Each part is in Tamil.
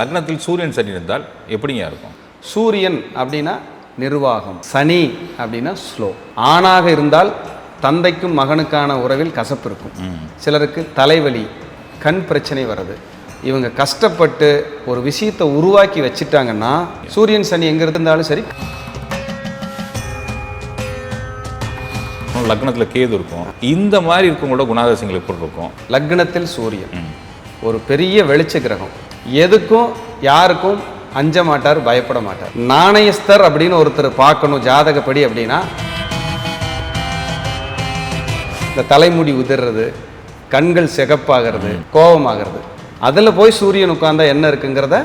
லக்னத்தில் சூரியன் சனி இருந்தால் எப்படிங்க இருக்கும்? சூரியன் அப்படின்னா நிர்வாகம் சனி அப்படின்னா ஸ்லோ. ஆணாக இருந்தால் தந்தைக்கும் மகனுக்கான உறவில் கசப்பு இருக்கும். சிலருக்கு தலைவலி கண் பிரச்சனை வருது இவங்க கஷ்டப்பட்டு ஒரு விஷயத்தை உருவாக்கி வச்சிட்டாங்கன்னா சூரியன் சனி எங்க இருந்தாலும் சரி. லக்னத்தில் கேது இருக்கும். இந்த மாதிரி இருக்கவங்களோட குணாதிசயங்கள் எப்படி இருக்கும்? லக்னத்தில் சூரியன். ஒரு பெரிய வெளிச்ச கிரகம். எதுக்கும் யாருக்கும் அஞ்ச மாட்டார் பயப்பட மாட்டார். நாணயஸ்தர் அப்படின்னு ஒருத்தர் பார்க்கணும் ஜாதகப்படி அப்படின்னா இந்த தலைமுடி உதிர்றது கண்கள் சிகப்பாகிறது கோபமாகிறது. அதில் போய் சூரியன் உட்கார்ந்தா என்ன இருக்குங்கிறத?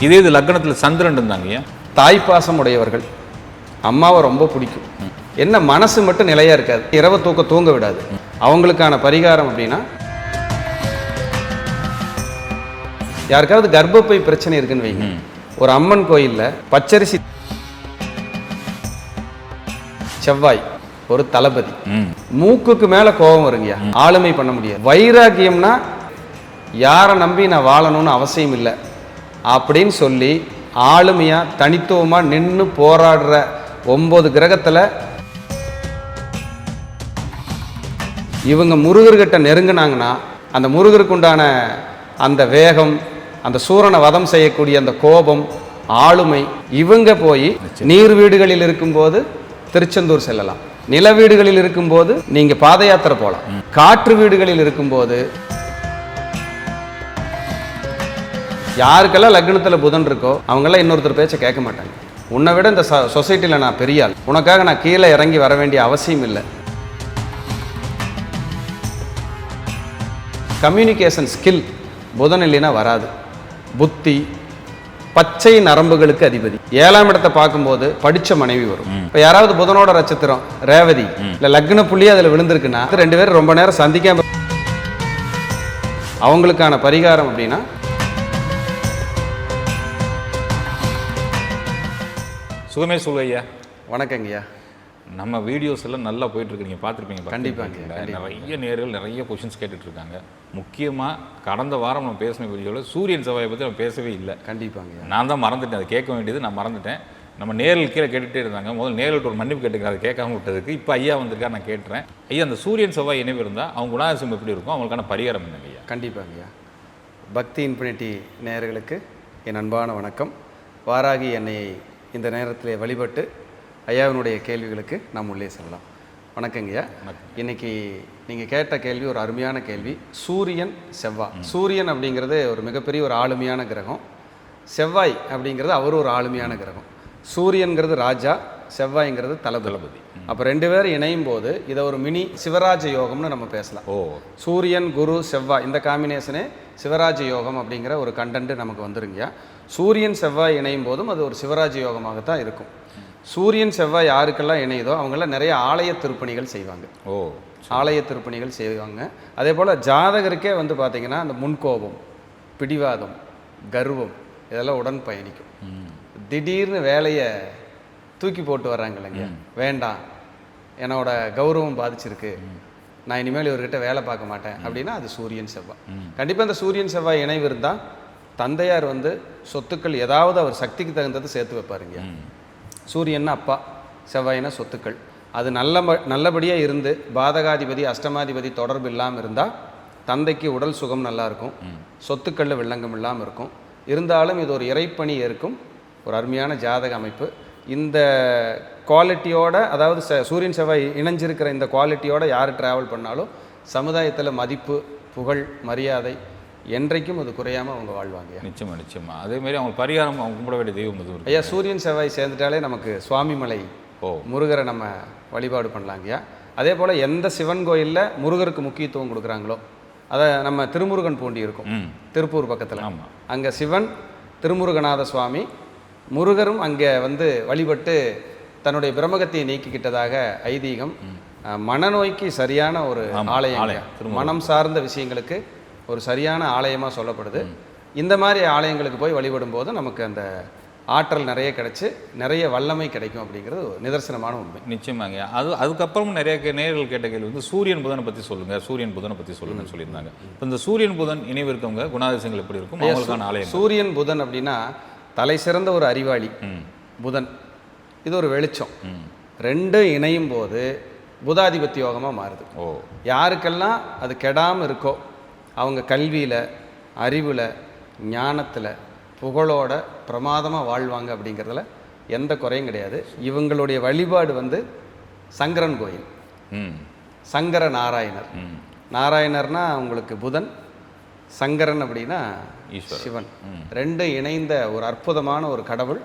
இதே இது லக்னத்தில் சந்திரன் இருந்தாங்க தாய்ப்பாசம் உடையவர்கள். அம்மாவை ரொம்ப பிடிக்கும். என்ன மனசு மட்டும் நிலையா இருக்காது. இரவு தூக்க தூங்க விடாது. அவங்களுக்கான பரிகாரம் அப்படின்னா யாருக்காவது கர்ப்பப்பை பிரச்சனை இருக்குன்னு வைங்க. ஒரு அம்மன் கோயில்ல பச்சரிசி செவ்வாய் ஒரு தளபதி. மூக்குக்கு மேல கோபம் வருங்கய்யா. ஆளுமை பண்ண முடியாது. வைராக்கியம்னா யாரை நம்பி நான் வாழணும்னு அவசியம் இல்லை. அப்படின்னு சொல்லி ஆளுமையா தனித்துவமா நின்று போராடுற ஒன்பது கிரகத்துல இவங்க முருகர்கிட்ட நெருங்கினாங்கன்னா அந்த முருகருக்கு உண்டான அந்த வேகம் அந்த சூரனை வதம் செய்யக்கூடிய அந்த கோபம் ஆளுமை இவங்க போய் நீர் வீடுகளில் இருக்கும்போது திருச்செந்தூர் செல்லலாம். நில வீடுகளில் இருக்கும்போது நீங்க பாத யாத்திரை போகலாம் காற்று வீடுகளில் இருக்கும்போது யாருக்கெல்லாம் லக்னத்தில் புதன் இருக்கோ அவங்கெல்லாம் இன்னொருத்தர் பேச்சை கேட்க மாட்டாங்க. உன்னை விட இந்த சொசைட்டியில் நான் பெரிய ஆள். உனக்காக நான் கீழே இறங்கி வர வேண்டிய அவசியம் இல்லை. கம்யூனிகேஷன் ஸ்கில் புதன் இல்லைன்னா வராது. புத்தி பச்சை நரம்புகளுக்கு அதிபதி. ஏழாம் இடத்தை பார்க்கும்போது படிச்ச மனைவி வரும். இப்போ யாராவது புதனோட நட்சத்திரம் ரேவதி இல்லை லக்ன புள்ளி அதில் விழுந்திருக்குன்னா அது ரெண்டு பேரும் ரொம்ப நேரம் சந்திக்காம அவங்களுக்கான பரிகாரம் அப்படின்னா சுகமே சொல்லுவையா வணக்கங்கய்யா. நம்ம வீடியோஸ் எல்லாம் நல்லா போயிட்டு இருக்கு நீங்க பார்த்துருப்பீங்க கண்டிப்பாங்க, நிறைய நேர்கள் நிறைய கொஷின்ஸ் கேட்டுட்டு இருக்காங்க முக்கியமா கடந்த வாரம் நம்ம பேசின வீடியோவில் சூரியன் செவ்வாயை பற்றி நம்ம பேசவே இல்லை. கண்டிப்பாங்கய்யா நான் தான் மறந்துட்டேன். அதை கேட்க வேண்டியது நான் மறந்துட்டேன். நம்ம நேரில் கீழே கேட்டுகிட்டே இருந்தாங்க. முதல்ல நேரில் ஒரு மன்னிப்பு கேட்டுக்கிறேன். அதை கேட்காம விட்டதுக்கு இப்போ ஐயா வந்திருக்கா நான் கேட்டுறேன். ஐயா அந்த சூரியன் செவ்வாய் இணைவு இருந்தால் அவங்க குணாதிசயம் எப்படி இருக்கும்? அவங்களுக்கான பரிகாரம் என்னங்க ஐயா? கண்டிப்பாங்கய்யா பக்தி இன்ஃபினிட்டி நேயர்களுக்கு என் அன்பான வணக்கம். வாராகி என்னையை இந்த நேரத்தில் வழிபட்டு ஐயாவினுடைய கேள்விகளுக்கு நாம் உள்ளே செல்லலாம். வணக்கங்கய்யா இன்னைக்கு நீங்கள் கேட்ட கேள்வி ஒரு அருமையான கேள்வி. சூரியன் செவ்வாய் சூரியன் அப்படிங்கிறது ஒரு மிகப்பெரிய ஒரு ஆளுமையான கிரகம். செவ்வாய் அப்படிங்கிறது அவர் ஒரு ஆளுமையான கிரகம். சூரியன்கிறது ராஜா செவ்வாய்ங்கிறது தளபதி. அப்போ ரெண்டு பேரும் இணையும் போது இதை ஒரு மினி சிவராஜ யோகம்னு நம்ம பேசலாம். ஓ. சூரியன் குரு செவ்வாய் இந்த காம்பினேஷனே சிவராஜ யோகம் அப்படிங்கிற ஒரு கண்டென்ட் நமக்கு வந்துருங்கய்யா. சூரியன் செவ்வாய் இணையும் போதும் அது ஒரு சிவராஜ யோகமாகத்தான் இருக்கும். சூரியன் செவ்வாய் யாருக்கெல்லாம் இணையுதோ அவங்கெல்லாம் நிறைய ஆலய திருப்பணிகள் செய்வாங்க. ஓ ஆலய திருப்பணிகள் செய்வாங்க. அதே போல் ஜாதகருக்கே வந்து பார்த்தீங்கன்னா அந்த முன்கோபம் பிடிவாதம் கர்வம் இதெல்லாம் உடன் பயணிக்கும். திடீர்னு வேலையை தூக்கி போட்டு வர்றாங்க இல்லைங்க. வேண்டாம். என்னோட கௌரவம் பாதிச்சிருக்கு. நான் இனிமேல் இவர்கிட்ட வேலை பார்க்க மாட்டேன். அப்படின்னா அது சூரியன் செவ்வாய். கண்டிப்பாக இந்த சூரியன் செவ்வாய் இணைவு இருந்தால் தந்தையார் வந்து சொத்துக்கள் ஏதாவது அவர் சக்திக்கு தகுந்தது சேர்த்து வைப்பாருங்க. சூரியன்னா அப்பா செவ்வாய்னா சொத்துக்கள். அது நல்ல நல்லபடியாக இருந்து பாதகாதிபதி அஷ்டமாதிபதி தொடர்பு இல்லாமல் இருந்தால் தந்தைக்கு உடல் சுகம் நல்லா இருக்கும். சொத்துக்களில் வில்லங்கம் இல்லாமல் இருக்கும். இருந்தாலும் இது ஒரு இறைப்பணி ஏற்கும். ஒரு அருமையான ஜாதக அமைப்பு. இந்த குவாலிட்டியோட அதாவது ச- சூரியன் செவ்வாய் இணைஞ்சிருக்கிற இந்த குவாலிட்டியோட யார் ட்ராவல் பண்ணாலும் சமுதாயத்தில் மதிப்பு புகழ் மரியாதை என்றைக்கும் அது குறையாமல் அவங்க வாழ்வாங்க நிச்சயமா நிச்சயமா. அதே மாதிரி அவங்க பரிகாரம் அவங்க கும்பிட வேண்டிய தெய்வம் எதுவும் ஐயா சூரியன் செவ்வாய் சேர்ந்துட்டாலே நமக்கு சுவாமிமலை ஓ. முருகரை நம்ம வழிபாடு பண்ணலாங்கய்யா அதே போல் எந்த சிவன் கோயிலில் முருகருக்கு முக்கியத்துவம் கொடுக்குறாங்களோ அதை நம்ம திருமுருகன் பூண்டி இருக்கும். திருப்பூர் பக்கத்தில். ஆமா. அங்கே சிவன் திருமுருகநாத சுவாமி முருகரும் அங்கே வந்து வழிபட்டு தன்னுடைய பிரம்மகத்தையை நீக்கிக்கிட்டதாக ஐதீகம் மனநோய்க்கு சரியான ஒரு ஆலயம், மனம் சார்ந்த விஷயங்களுக்கு ஒரு சரியான ஆலயமாக சொல்லப்படுது. இந்த மாதிரி ஆலயங்களுக்கு போய் வழிபடும் போது நமக்கு அந்த ஆற்றல் நிறைய கிடைச்சு நிறைய வல்லமை கிடைக்கும் அப்படிங்கிறது ஒரு நிதர்சனமான உண்மை. நிச்சயமாங்க. அது அதுக்கப்புறமும் நிறைய நேயர்கள் கேட்ட கேள்வி வந்து சூரியன் புதனை பற்றி சொல்லுங்க. சூரியன் புதனை பற்றி சொல்லுங்கன்னு சொல்லியிருந்தாங்க. இப்போ இந்த சூரியன் புதன் இணைவு இருக்கவங்க குணாதிசயங்கள் எப்படி இருக்கும்? அவங்களுக்கான ஆலயம் சூரியன் புதன் அப்படின்னா தலை சிறந்த ஒரு அறிவாளி புதன். இது ஒரு வெளிச்சம். ரெண்டும் இணையும் போது புதாதிபத்தி யோகமாக மாறுது. ஓ. யாருக்கெல்லாம் அது கெடாமல் இருக்கோ அவங்க கல்வியில் அறிவில் ஞானத்தில் புகழோட பிரமாதமாக வாழ்வாங்க அப்படிங்கிறதுல எந்த குறையும் கிடையாது. இவங்களுடைய வழிபாடு வந்து சங்கரன் கோயில். சங்கர நாராயணர். நாராயணர்னா உங்களுக்கு புதன் சங்கரன் அப்படின்னா. சிவன். ரெண்டும் இணைந்த ஒரு அற்புதமான ஒரு கடவுள்.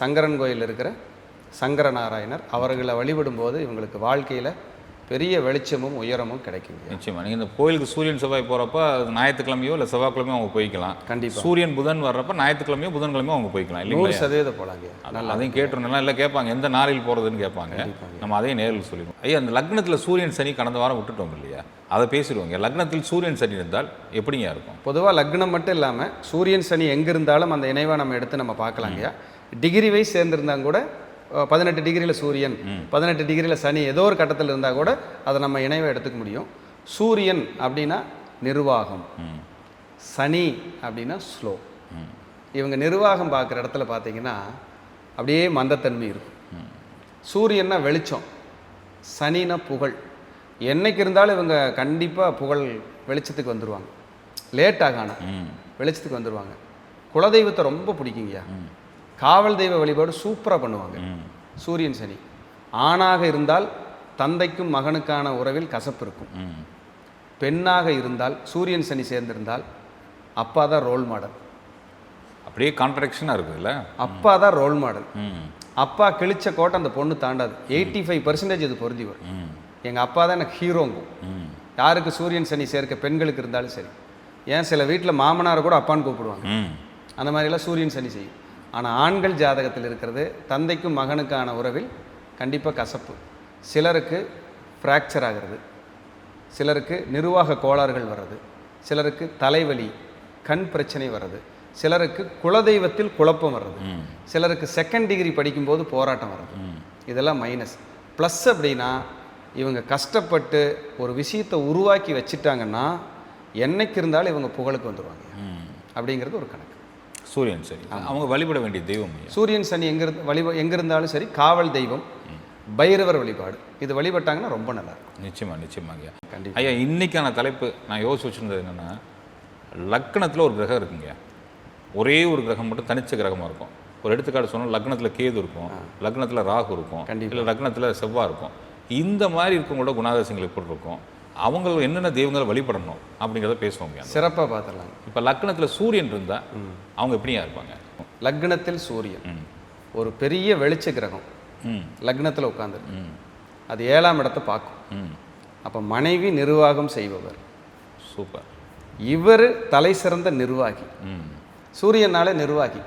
சங்கரன் கோயில் இருக்கிற சங்கர நாராயணர். அவர்களை வழிபடும்போது இவங்களுக்கு வாழ்க்கையில் பெரிய வெளிச்சமும் உயரமும் கிடைக்குங்க. நிச்சயமா. நீங்கள் இந்த கோயிலுக்கு சூரியன் செவ்வாய் போகிறப்ப ஞாயிற்றுக்கிழமையோ இல்லை செவ்வாய்க்கிழமையோ அவங்க போய்க்கலாம். கண்டிப்பா. சூரியன் புதன் வர்றப்ப ஞாயிற்றுக்கிழமையோ புதன்கிழமையோ அவங்க போய்க்கலாம் இல்லைங்களா? சதவீதம் போலாங்க. அது- அதையும் கேட்டுருந்தேன் இல்லை கேட்பாங்க எந்த நாளில் போகிறதுன்னு கேட்பாங்க. நம்ம அதையும் நேரில் சொல்லிடுவோம். ஐயா அந்த லக்னத்தில் சூரியன் சனி கடந்த வாரம் விட்டுட்டோம் இல்லையா? அதை பேசிடுவோங்க லக்னத்தில் சூரியன் சனி இருந்தால் எப்படிங்க இருக்கும்? பொதுவாக லக்னம் மட்டும் இல்லாமல் சூரியன் சனி எங்கே இருந்தாலும் அந்த இணைவை நம்ம எடுத்து நம்ம பார்க்கலாங்கய்யா டிகிரி வைஸ் சேர்ந்துருந்தாங்க கூட பதினெட்டு டிகிரியில் சூரியன் பதினெட்டு டிகிரியில் சனி ஏதோ ஒரு கட்டத்தில் இருந்தால் கூட அதை நம்ம இணைவை எடுத்துக்க முடியும். சூரியன் அப்படின்னா நிர்வாகம். சனி அப்படின்னா ஸ்லோ இவங்க நிர்வாகம் பார்க்குற இடத்துல பார்த்தீங்கன்னா அப்படியே மந்தத்தன்மை இருக்கும். சூரியன்னா வெளிச்சம் சனினா புகழ். என்னைக்கு இருந்தாலும் இவங்க கண்டிப்பாக புகழ் வெளிச்சத்துக்கு வந்துடுவாங்க லேட் ஆகானா ம். வெளிச்சத்துக்கு வந்துடுவாங்க குலதெய்வத்தை ரொம்ப பிடிக்குங்கய்யா. காவல் தெய்வ வழிபாடு சூப்பராக பண்ணுவாங்க. சூரியன் சனி. ஆணாக இருந்தால் தந்தைக்கும் மகனுக்கான உறவில் கசப்பு இருக்கும். பெண்ணாக இருந்தால் சூரியன் சனி சேர்ந்திருந்தால் அப்பா தான் ரோல் மாடல் அப்படியே கான்ட்ரடிக்ஷனாக இருக்குதுல்ல அப்பா தான் ரோல் மாடல் அப்பா கிழிச்ச கோட்டை அந்த பொண்ணு தாண்டாது. எயிட்டி ஃபைவ் பர்சன்டேஜ் இது பொருந்தி வரும். எங்கள் அப்பா தான் எனக்கு ஹீரோங்கும் யாருக்கு சூரியன் சனி சேர்க்க பெண்களுக்கு இருந்தாலும் சரி. ஏன் சில வீட்டில் மாமனாரை கூட அப்பான்னு கூப்பிடுவாங்க. அந்த மாதிரிலாம் சூரியன் சனி செய்யும். ஆனால் ஆண்கள் ஜாதகத்தில் இருக்கிறது தந்தைக்கும் மகனுக்கான உறவில் கண்டிப்பாக கசப்பு. சிலருக்கு ஃப்ராக்சர் ஆகிறது. சிலருக்கு நிர்வாக கோளாறுகள் வர்றது. சிலருக்கு தலைவலி கண் பிரச்சனை வர்றது. சிலருக்கு குலதெய்வத்தில் குழப்பம் வர்றது. சிலருக்கு செகண்ட் டிகிரி படிக்கும்போது போராட்டம் வர்றது. இதெல்லாம் மைனஸ் ப்ளஸ் அப்படின்னா இவங்க கஷ்டப்பட்டு ஒரு விஷயத்தை உருவாக்கி வச்சிட்டாங்கன்னா என்னைக்கு இருந்தாலும் இவங்க புகழுக்கு வந்துடுவாங்க அப்படிங்கிறது ஒரு கணக்கு. சூரியன் சரி. அவங்க வழிபட வேண்டிய தெய்வம் சூரியன் சனி எங்க வழி எங்க இருந்தாலும் சரி காவல் தெய்வம் பைரவர் வழிபாடு. இது வழிபட்டாங்கன்னா ரொம்ப நல்லா இருக்கும். நிச்சயமா நிச்சயமாங்க ஐயா. ஐயா இன்னைக்கான தலைப்பு நான் யோசிச்சு வச்சிருந்தது என்னன்னா லக்னத்தில் ஒரு கிரகம் இருக்குங்க ஒரே ஒரு கிரகம் மட்டும் தனிச்ச கிரகமாக இருக்கும். ஒரு எடுத்துக்காட்டு சொன்னால் லக்னத்தில் கேது இருக்கும் லக்னத்தில் ராகு இருக்கும். இல்லை லக்னத்தில் செவ்வாய் இருக்கும். இந்த மாதிரி இருக்கவங்களோட குணாதிசயங்கள் எப்படி இருக்கும்? அவங்க என்னென்ன தெய்வங்களை வழிபடணும் அப்படிங்கிறத பேசுவோங்க சிறப்பா பார்த்துடலாங்க இப்போ லக்னத்தில் சூரியன் இருந்தால் அவங்க எப்படியா இருப்பாங்க? லக்னத்தில் சூரியன். ஒரு பெரிய வெளிச்ச கிரகம். லக்னத்தில் உட்காந்துருக்கு ம். அது ஏழாம் இடத்தை பார்க்கும். அப்போ மனைவி நிர்வாகம் செய்பவர். சூப்பர். இவர் தலை சிறந்த நிர்வாகி. ம். சூரியனாலே நிர்வாகி.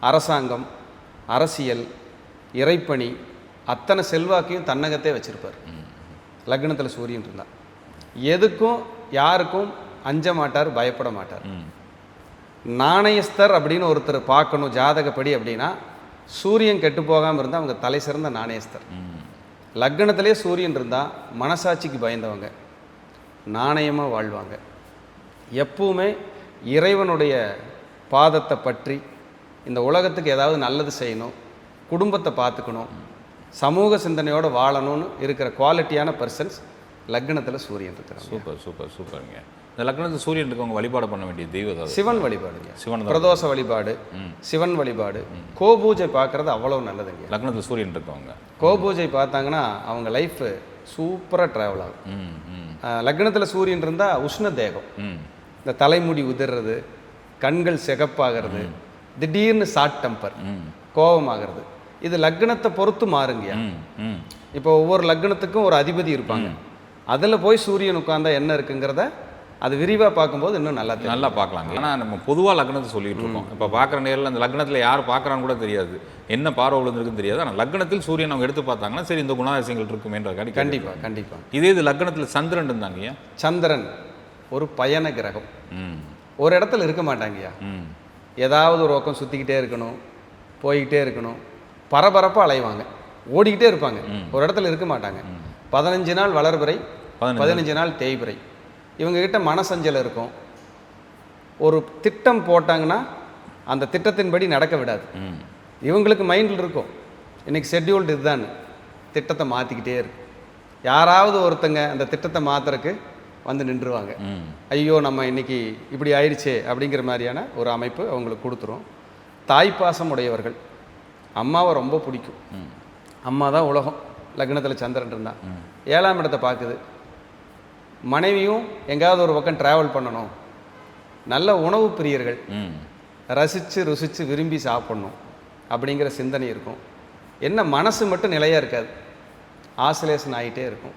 அரசாங்கம் அரசியல் இறைப்பணி அத்தனை செல்வாக்கையும் தன்னகத்தே வச்சிருப்பார். லக்னத்தில் சூரியன் இருந்தால் எதுக்கும் யாருக்கும் அஞ்ச மாட்டார் பயப்பட மாட்டார். நாணயஸ்தர் அப்படின்னு ஒருத்தர் பார்க்கணும் ஜாதகப்படி அப்படின்னா சூரியன் கெட்டு போகாமல் இருந்தால் அவங்க தலை சிறந்த நாணயஸ்தர். லக்னத்திலே சூரியன் இருந்தால் மனசாட்சிக்கு பயந்தவங்க நாணயமாக வாழ்வாங்க. எப்பவுமே இறைவனுடைய பாதத்தை பற்றி இந்த உலகத்துக்கு ஏதாவது நல்லது செய்யணும் குடும்பத்தை பார்த்துக்கணும் சமூக சிந்தனையோடு வாழணும்னு இருக்கிற குவாலிட்டியான பர்சன்ஸ் லக்னத்தில் சூரியன் இருக்கிறாங்க. சூப்பர் சூப்பர் சூப்பருங்க. இந்த லக்னத்தில் சூரியன் இருக்கவங்க வழிபாடு பண்ண வேண்டிய தெய்வம் சிவன் வழிபாடுங்க. சிவன் பிரதோஷ வழிபாடு சிவன் வழிபாடு. கோபூஜை பார்க்கறது அவ்வளோ நல்லதுங்க. லக்னத்தில் சூரியன் இருக்கவங்க. கோபூஜை பார்த்தாங்கன்னா அவங்க லைஃப் சூப்பராக ட்ராவல் ஆகும். லக்னத்தில் சூரியன் இருந்தால் உஷ்ண தேகம். இந்த தலைமுடி உதிர்றது கண்கள் சிகப்பாகிறது திடீர்னு ஷார்ட் டெம்பர் கோபமாகிறது. இது லக்னத்தை பொறுத்து மாறுங்கய்யா. இப்போ ஒவ்வொரு லக்னத்துக்கும் ஒரு அதிபதி இருப்பாங்க. அதில் போய் சூரியன் உட்கார்ந்தா என்ன இருக்குங்கிறத அது விரிவாக பார்க்கும்போது இன்னும் நல்லா நல்லா பார்க்கலாங்க. ஆனால் நம்ம பொதுவாக லக்னத்தை சொல்லிட்டு இருக்கோம். இப்போ பார்க்குற நேரில் அந்த லக்னத்தில் யார் பார்க்குறான்னு கூட தெரியாது. என்ன பார்வை விழுந்திருக்குன்னு தெரியாது. ஆனால் லக்னத்தில் சூரியன் அவங்க எடுத்து பார்த்தாங்கன்னா சரி இந்த குணாதிசயங்கள் இருக்குமேன்ற காடி கண்டிப்பாக கண்டிப்பாக இதே இது லக்னத்தில் சந்திரன் இருந்தாங்க சந்திரன் ஒரு பயண கிரகம். ம். ஒரு இடத்துல இருக்க மாட்டாங்கய்யா. ம். ஏதாவது ஒரு பக்கம் சுற்றிக்கிட்டே இருக்கணும் போய்கிட்டே இருக்கணும். பரபரப்பாக அலைவாங்க. ஓடிக்கிட்டே இருப்பாங்க. ஒரு இடத்துல இருக்க மாட்டாங்க. பதினஞ்சு நாள் வளர்பிறை பதினஞ்சு நாள் தேய்பிறை. இவங்க கிட்ட மனசஞ்சல் இருக்கும். ஒரு திட்டம் போட்டாங்கன்னா அந்த திட்டத்தின்படி நடக்க விடாது. இவங்களுக்கு மைண்டில் இருக்கும். இன்னைக்கு ஷெட்யூல்டு இதுதான் திட்டத்தை மாற்றிக்கிட்டே இருக்கு. யாராவது ஒருத்தங்க அந்த திட்டத்தை மாத்துறதுக்கு வந்து நின்றுவாங்க. ஐயோ நம்ம இன்னைக்கு இப்படி ஆயிடுச்சே அப்படிங்கிற மாதிரியான ஒரு அமைப்பு அவங்களுக்கு கொடுத்துரும். தாய்ப்பாசம் உடையவர்கள் அம்மாவை ரொம்ப பிடிக்கும். அம்மா தான் உலகம். லக்னத்தில் சந்திரன் இருந்தான். ஏழாம் இடத்தை பார்க்குது. மனைவியும் எங்கேயாவது ஒரு பக்கம் ட்ராவல் பண்ணணும். நல்ல உணவு பிரியர்கள். ரசித்து ருசித்து விரும்பி சாப்பிடணும் அப்படிங்கிற சிந்தனை இருக்கும். என்ன மனசு மட்டும் நிலையாக இருக்காது. ஆசிலேஷன் ஆகிட்டே இருக்கும்.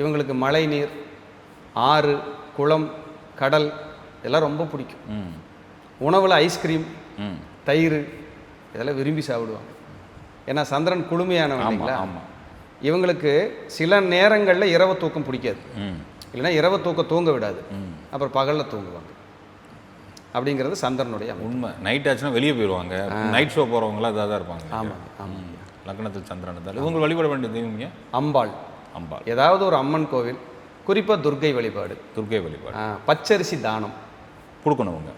இவங்களுக்கு மழை நீர் ஆறு குளம் கடல் இதெல்லாம் ரொம்ப பிடிக்கும். உணவில் ஐஸ்கிரீம் தயிர் இதெல்லாம் விரும்பி சாப்பிடுவாங்க. ஏன்னா சந்திரன் குளுமையானவன் ஆமாம் இல்லைங்களா? ஆமாம் இவங்களுக்கு சில நேரங்களில் இரவு தூக்கம் பிடிக்காது. இல்லைன்னா இரவு தூக்கம் தூங்க விடாது. அப்புறம் பகலில் தூங்குவாங்க. அப்படிங்கிறது சந்திரனுடைய உண்மை. நைட் ஆச்சுன்னா வெளியே போயிடுவாங்க நைட் ஷோ போகிறவங்களாம் இதாக தான் இருப்பாங்க. ஆமாங்க ஆமாங்க லக்னத்தில் சந்திரன் இருந்தால் இவங்க வழிபட வேண்டிய தெய்வங்க அம்பாள். அம்பாள். ஏதாவது ஒரு அம்மன் கோவில் குறிப்பாக துர்க்கை வழிபாடு. துர்க்கை வழிபாடு. பச்சரிசி தானம். கொடுக்கணும் அவங்க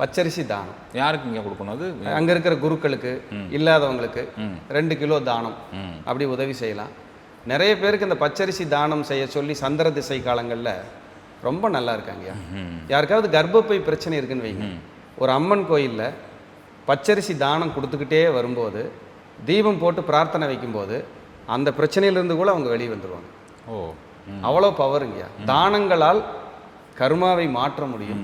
பச்சரிசி தானம். யாருக்கு இங்கே கொடுக்கணும் அது? அங்கே இருக்கிற குருக்களுக்கு இல்லாதவங்களுக்கு ரெண்டு கிலோ தானம் அப்படி உதவி செய்யலாம். நிறைய பேருக்கு இந்த பச்சரிசி தானம் செய்ய சொல்லி சந்திர திசை காலங்களில் ரொம்ப நல்லா இருக்காங்கய்யா ம் யாருக்காவது கர்ப்பப்பை பிரச்சனை இருக்குன்னு வைங்க. ஒரு அம்மன் கோயிலில் பச்சரிசி தானம் கொடுத்துக்கிட்டே வரும்போது தீபம் போட்டு பிரார்த்தனை வைக்கும்போது அந்த பிரச்சனையிலிருந்து கூட அவங்க வெளியே வந்துடுவாங்க ஓ அவ்வளோ பவருங்கய்யா தானங்களால் கர்மாவை மாற்ற முடியும்.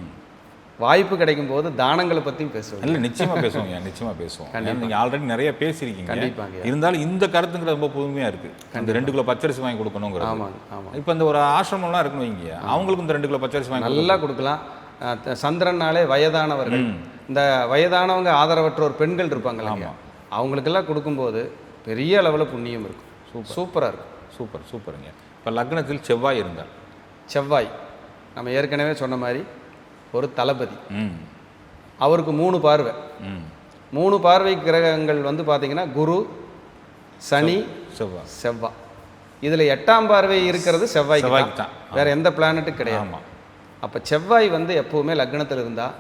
வாய்ப்பு கிடைக்கும் போது தானங்களை பற்றியும் பேசுவாங்க இல்லை நிச்சயமா பேசுவோங்க நிச்சயமா பேசுவோம். ஏன்னா நீங்க ஆல்ரெடி நிறைய பேசியிருக்கீங்க. கண்டிப்பாங்க. இருந்தாலும் இந்த கருத்துங்கிறது ரொம்ப புதுமையா இருக்கு. அந்த ரெண்டு கிலோ பச்சரிசி வாங்கி கொடுக்கணுங்கிறது. ஆமாங்க ஆமாம் இப்போ இந்த ஒரு ஆசிரமம்லாம் இருக்குன்னு வைங்க அவங்களுக்கும் இந்த ரெண்டு கிலோ பச்சரிசி வாங்கி நல்லா கொடுக்கலாம். சந்திரனாலே வயதானவர்கள். இந்த வயதானவங்க ஆதரவற்றோர் பெண்கள் இருப்பாங்க இல்லைங்க அவங்களுக்கெல்லாம் கொடுக்கும்போது பெரிய அளவில் புண்ணியம் இருக்கும். சூப்பராக இருக்கும். சூப்பர் சூப்பருங்க. இப்போ லக்னத்தில் செவ்வாய் இருந்தால் செவ்வாய். நம்ம ஏற்கனவே சொன்ன மாதிரி ஒரு தளபதி. அவருக்கு மூணு பார்வை. ம். மூணு பார்வை கிரகங்கள் வந்து பார்த்தீங்கன்னா குரு சனி செவ்வாய் செவ்வாய் இதில் எட்டாம் பார்வை இருக்கிறது செவ்வாய்க்கு செவ்வாய்க்கு தான். வேற எந்த பிளானட்டும் கிடையாது. அப்போ செவ்வாய் வந்து எப்பவுமே லக்னத்தில் இருந்தால்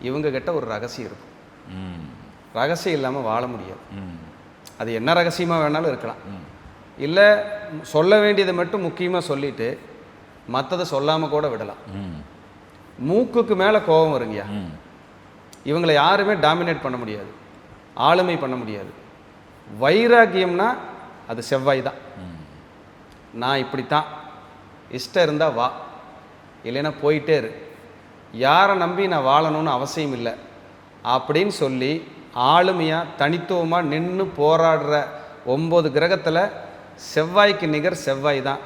இவங்க கிட்ட ஒரு ரகசியம் இருக்கும். ம். ரகசியம் இல்லாமல் வாழ முடியாது. ம். அது என்ன ரகசியமாக வேணாலும் இருக்கலாம். இல்லை சொல்ல வேண்டியதை மட்டும் முக்கியமாக சொல்லிட்டு மற்றதை சொல்லாமல் கூட விடலாம். ம். மூக்குக்கு மேலே கோபம் வருங்கய்யா. இவங்களை யாருமே டாமினேட் பண்ண முடியாது. ஆளுமை பண்ண முடியாது. வைராக்கியம்னா அது செவ்வாய் தான். நான் இப்படித்தான். இஷ்டம் இருந்தால் வா. இல்லைன்னா போயிட்டே இரு. யாரை நம்பி நான் வாழணும்னு அவசியம் இல்லை. அப்படின்னு சொல்லி ஆளுமையாக தனித்துவமாக நின்று போராடுற ஒம்பது கிரகத்தில் செவ்வாய்க்கு நிகர் செவ்வாய் தான்.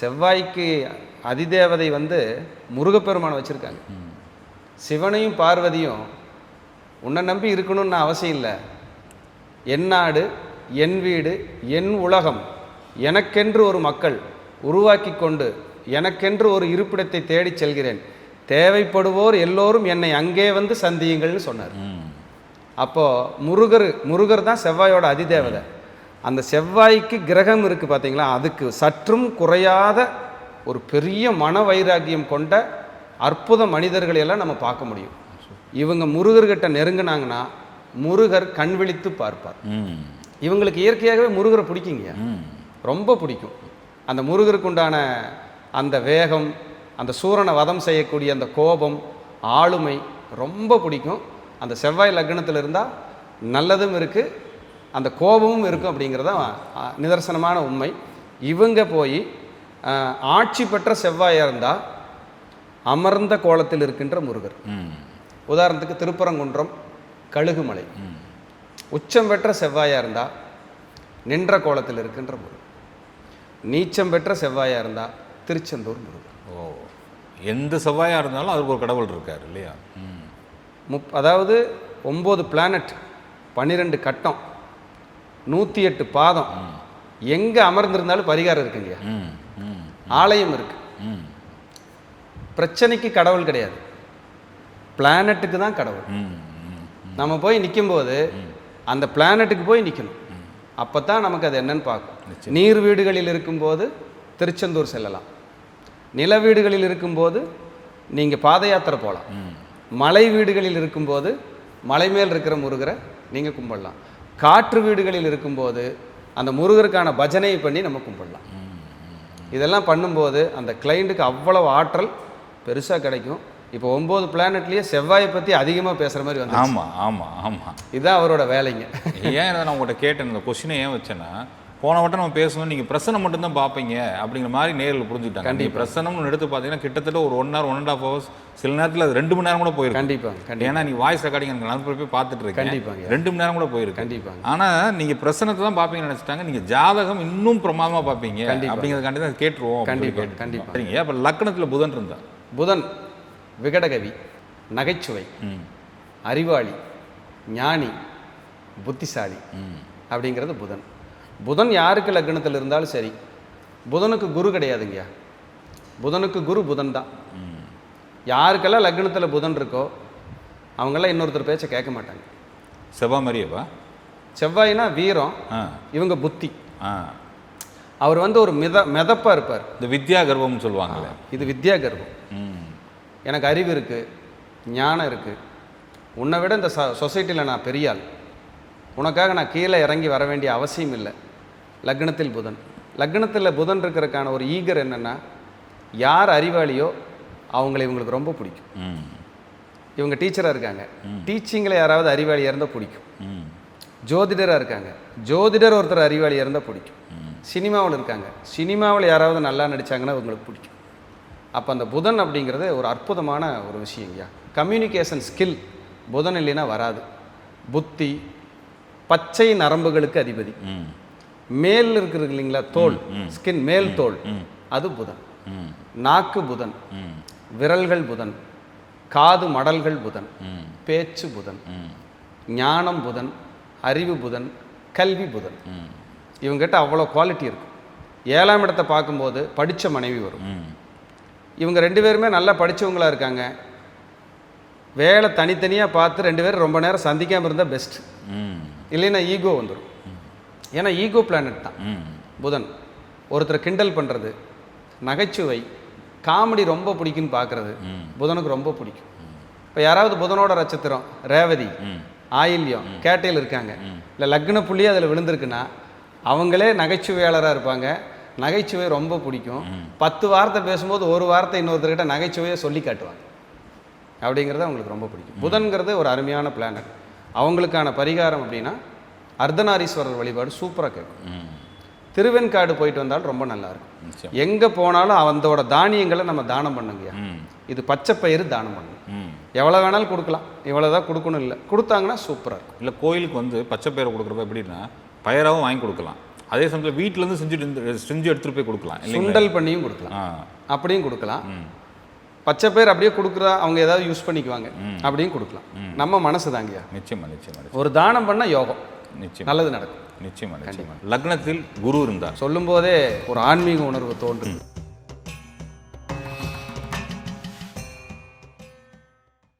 செவ்வாய்க்கு அதிதேவதை வந்து முருகப்பெருமானை வச்சுருக்காங்க. சிவனையும் பார்வதியும் உன்னை நம்பி இருக்கணும்னு அவசியம் இல்லை. என் நாடு என் வீடு என் உலகம் எனக்கென்று ஒரு மக்கள் உருவாக்கி கொண்டு எனக்கென்று ஒரு இருப்பிடத்தை தேடிச் செல்கிறேன். தேவைப்படுவோர் எல்லோரும் என்னை அங்கே வந்து சந்தியுங்கள்னு சொன்னார். அப்போது முருகர் முருகர் தான் செவ்வாயோட அதிதேவதை. அந்த செவ்வாய்க்கு கிரகம் இருக்குது பார்த்தீங்களா அதுக்கு சற்றும் குறையாத ஒரு பெரிய மன வைராக்கியம் கொண்ட அற்புத மனிதர்களை எல்லாம் நம்ம பார்க்க முடியும். இவங்க முருகர்கிட்ட நெருங்கினாங்கன்னா முருகர் கண் விழித்து பார்ப்பார். இவங்களுக்கு இயற்கையாகவே முருகரை பிடிக்குங்க. ரொம்ப பிடிக்கும். அந்த முருகருக்கு உண்டான அந்த வேகம் அந்த சூரனை வதம் செய்யக்கூடிய அந்த கோபம் ஆளுமை ரொம்ப பிடிக்கும். அந்த செவ்வாய் லக்னத்தில் இருந்தால் நல்லதும் இருக்குது அந்த கோபமும் இருக்கும் அப்படிங்கிறத நிதர்சனமான உண்மை. இவங்க போய் ஆட்சி பெற்ற செவ்வாயாக இருந்தால் அமர்ந்த கோலத்தில் இருக்கின்ற முருகர். உதாரணத்துக்கு திருப்பரங்குன்றம் கழுகுமலை. உச்சம் பெற்ற செவ்வாயாக இருந்தால் நின்ற கோலத்தில் இருக்கின்ற முருகன் நீச்சம் பெற்ற செவ்வாயாக இருந்தால் திருச்செந்தூர் முருகன் ஓ எந்த செவ்வாயாக இருந்தாலும் அதுக்கு ஒரு கடவுள் இருக்கார் இல்லையா? முப் அதாவது ஒம்பது பிளானட் பன்னிரெண்டு கட்டம் நூற்றி எட்டு பாதம் எங்கே அமர்ந்திருந்தாலும் பரிகாரம் இருக்குங்க ம் ம். ஆலயம் இருக்கு. ம். பிரச்சனைக்கு கடவுள் கிடையாது. பிளானட்டுக்கு தான் கடவுள். நம்ம போய் நிக்கும்போது அந்த பிளானட்டுக்கு போய் நிற்கணும் அப்போ தான் நமக்கு அது என்னன்னு பார்க்கும். நீர் வீடுகளில் இருக்கும்போது திருச்செந்தூர் செல்லலாம். நில வீடுகளில் இருக்கும்போது நீங்கள் பாத யாத்திரை போகலாம் மலை வீடுகளில் இருக்கும்போது மலை மேல் இருக்கிற முருகரை நீங்கள் கும்பிடலாம். காற்று வீடுகளில் இருக்கும்போது அந்த முருகருக்கான பஜனை பண்ணி நம்ம கும்பிடலாம். இதெல்லாம் பண்ணும்போது அந்த கிளைண்ட்டுக்கு அவ்வளவு ஆற்றல் பெருசாக கிடைக்கும். இப்போ ஒம்பது பிளானட்லேயே செவ்வாயை பற்றி அதிகமாக பேசுகிற மாதிரி வந்து ஆமாம் ஆமாம் ஆமாம் இதுதான் அவரோட வேலைங்க. ஏன் நான் உங்கள்கிட்ட கேட்டேன் இந்த கொஸ்டினை ஏன் வச்சேன்னா போன வட்டம் நம்ம பேசணும். நீங்கள் பிரசனம் மட்டும்தான் பார்ப்பீங்க. அப்படிங்கிற மாதிரி நேரில் புரிஞ்சுக்கிட்டாங்க. நீங்கள் பிரசனம்னு எடுத்து பார்த்தீங்கன்னா கிட்டத்தட்ட ஒரு one hour one and half hours சில நேரத்தில் அது ரெண்டு மணி நேரம் கூட போயிருக்கு கண்டிப்பாக ஏன்னா நீ வாய்ஸ் ரெக்கார்டிங் எனக்கு நான் போய் பார்த்துட்டு இருக்கேன் கண்டிப்பாங்க. ரெண்டு மணி நேரம் கூட போயிருக்கு கண்டிப்பாங்க. ஆனால் நீங்கள் பிரசனத்தை தான் பார்ப்பீங்கன்னு நினச்சிட்டாங்க. நீங்கள் ஜாதகம் இன்னும் பிரமாதமாக பார்ப்பீங்க. அப்படிங்கிறதுக்காண்டி தான் கேட்டுருவோம் அப்படின்னு கண்டிப்பா, கேட்டு- கண்டிப்பா. சரிங்க. அப்போ லக்னத்தில் புதன் இருந்தா புதன் விகடகவி நகைச்சுவை ம். அறிவாளி ஞானி புத்திசாலி ம். அப்படிங்கிறது புதன். புதன் யாருக்கு லக்னத்தில் இருந்தாலும் சரி புதனுக்கு குரு கிடையாதுங்கய்யா. புதனுக்கு குரு புதன் தான். யாருக்கெல்லாம் லக்னத்தில் புதன் இருக்கோ அவங்கெல்லாம் இன்னொருத்தர் பேச்சை கேட்க மாட்டாங்க. செவ்வா மாதிரியேவா செவ்வாய்னா வீரம் இவங்க புத்தி. அவர் வந்து ஒரு மித மிதப்பாக இருப்பார். இந்த வித்யா கர்வம்னு சொல்லுவாங்கல்ல இது வித்யா கர்வம் எனக்கு அறிவு இருக்குது ஞானம் இருக்குது உன்னை விட இந்த ச சொசைட்டியில் நான் பெரிய ஆள். உனக்காக நான் கீழே இறங்கி வர வேண்டிய அவசியம் இல்லை. லக்னத்தில் புதன். லக்னத்தில் புதன் இருக்கிறதுக்கான ஒரு ஈகர் என்னென்னா யார் அறிவாளியோ அவங்களை இவங்களுக்கு ரொம்ப பிடிக்கும். இவங்க டீச்சராக இருக்காங்க. டீச்சிங்கில் யாராவது அறிவாளியாக இருந்தால் பிடிக்கும். ஜோதிடராக இருக்காங்க. ஜோதிடர் ஒருத்தர் அறிவாளியாக இருந்தால் பிடிக்கும். சினிமாவில் இருக்காங்க. சினிமாவில் யாராவது நல்லா நடித்தாங்கன்னா அவங்களுக்கு பிடிக்கும். அப்போ அந்த புதன் அப்படிங்கிறது ஒரு அற்புதமான ஒரு விஷயங்கய்யா கம்யூனிகேஷன் ஸ்கில் புதன் இல்லைன்னா வராது. புத்தி பச்சை நரம்புகளுக்கு அதிபதி. மேல் இருக்கிறது இல்லைங்களா? தோல். ஸ்கின் மேல் தோல். அது புதன். நாக்கு புதன். விரல்கள் புதன். காது மடல்கள் புதன். பேச்சு புதன். ஞானம் புதன். அறிவு புதன். கல்வி புதன். இவங்ககிட்ட அவ்வளோ குவாலிட்டி இருக்கும். ஏழாம் இடத்தை பார்க்கும்போது படித்த மனைவி வரும். இவங்க ரெண்டு பேருமே நல்லா படித்தவங்களா இருக்காங்க. வேலை தனித்தனியாக பார்த்து ரெண்டு பேரும் ரொம்ப நேரம் சந்திக்காமல் இருந்தால் பெஸ்ட் இல்லைன்னா ஈகோ வந்துடும் ஏன்னா ஈகோ பிளானட் தான். புதன். ஒருத்தரை கிண்டல் பண்ணுறது நகைச்சுவை காமெடி ரொம்ப பிடிக்குன்னு பார்க்குறது. புதனுக்கு ரொம்ப பிடிக்கும். இப்போ யாராவது புதனோட நட்சத்திரம் ரேவதி ஆயில்யம் கேட்டையில் இருக்காங்க. இல்லை லக்ன புள்ளி அதில் விழுந்திருக்குன்னா அவங்களே நகைச்சுவையாளராக இருப்பாங்க. நகைச்சுவை ரொம்ப பிடிக்கும். பத்து வார்த்தை பேசும்போது ஒரு வார்த்தை இன்னொருத்தர்கிட்ட நகைச்சுவையை சொல்லி காட்டுவாங்க. அப்படிங்கிறது அவங்களுக்கு ரொம்ப பிடிக்கும். புதன்கிறது ஒரு அருமையான பிளானட் அவங்களுக்கான பரிகாரம் அப்படின்னா அர்த்தநாரீஸ்வரர் வழிபாடு சூப்பராக கேட்கும். திருவெண்காடு போயிட்டு வந்தாலும் ரொம்ப நல்லா இருக்கும் எங்கே போனாலும் அதோட தானியங்களை நம்ம தானம் பண்ணுங்கய்யா. இது பச்சை பயிறு தானம் பண்ணுங்க எவ்வளோ வேணாலும் கொடுக்கலாம். இவ்வளோ தான் கொடுக்கணும் இல்லை. கொடுத்தாங்கன்னா சூப்பராக இருக்கும். இல்லை கோயிலுக்கு வந்து பச்சை பயிரை கொடுக்குறப்ப எப்படின்னா பயிராகவும் வாங்கி கொடுக்கலாம். அதே சமயத்தில் வீட்டிலேருந்து செஞ்சு செஞ்சு எடுத்துகிட்டு போய் கொடுக்கலாம் சுண்டல் பண்ணியும் கொடுக்கலாம். அப்படியும் கொடுக்கலாம். பச்சை பயிர் அப்படியே கொடுக்குறா அவங்க ஏதாவது யூஸ் பண்ணிக்குவாங்க. அப்படியும் கொடுக்கலாம். நம்ம மனசு தாங்கய்யா. நிச்சயமா நிச்சயமா. ஒரு தானம் பண்ணால் யோகம். நிச்சயம். நல்லது நடக்கும். நிச்சயமா நிச்சயமா. லக்னத்தில் குரு இருந்தார். சொல்லும்போதே ஒரு ஆன்மீக உணர்வு தோன்றும்